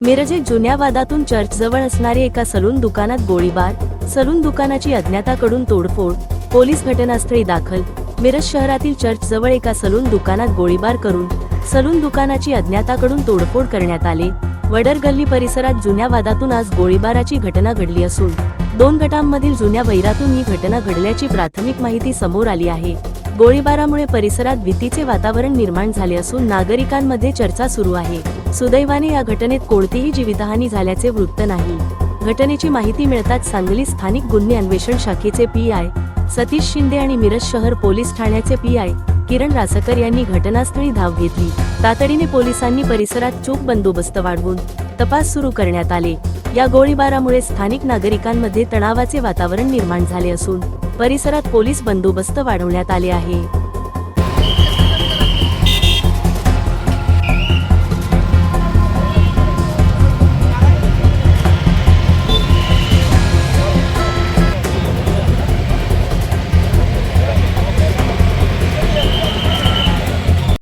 मिरजेत जुन्या वादातून चर्चजवळ असणारे एका सलून दुकानात गोळीबार सलून दुकानाची अज्ञाताकडून तोडफोड पोलीस घटनास्थळी दाखल. मिरज शहरातील चर्चजवळ एका सलून दुकानात गोळीबार करून सलून दुकानाची अज्ञाताकडून तोडफोड करण्यात आले. वडर गल्ली परिसरात जुन्या वादातून आज गोळीबाराची घटना घडली असून दोन गटांमधील जुन्या वैरातून ही घटना घडल्याची प्राथमिक माहिती समोर आली आहे. गोळीबारामुळे परिसरात भीतीचे वातावरण निर्माण झाले असून नागरिकांमध्ये चर्चा सुरू आहे. सुदैवाने या घटनेत कोणतीही जीवितहानी झाल्याचे वृत्त नाही. घटनेची माहिती मिळताच सांगली स्थानिक गुन्हे अन्वेषण शाखेचे पी आय सतीश शिंदे आणि मिरज शहर पोलीस ठाण्याचे पी आय किरण रासकर यांनी घटनास्थळी धाव घेतली. तातडीने पोलिसांनी परिसरात चोख बंदोबस्त वाढवून तपास सुरू करण्यात आले. या गोळीबारामुळे स्थानिक नागरिकांमध्ये तणावाचे वातावरण निर्माण झाले असून परिसरात पोलीस बंदोबस्त वाढवण्यात आले आहे.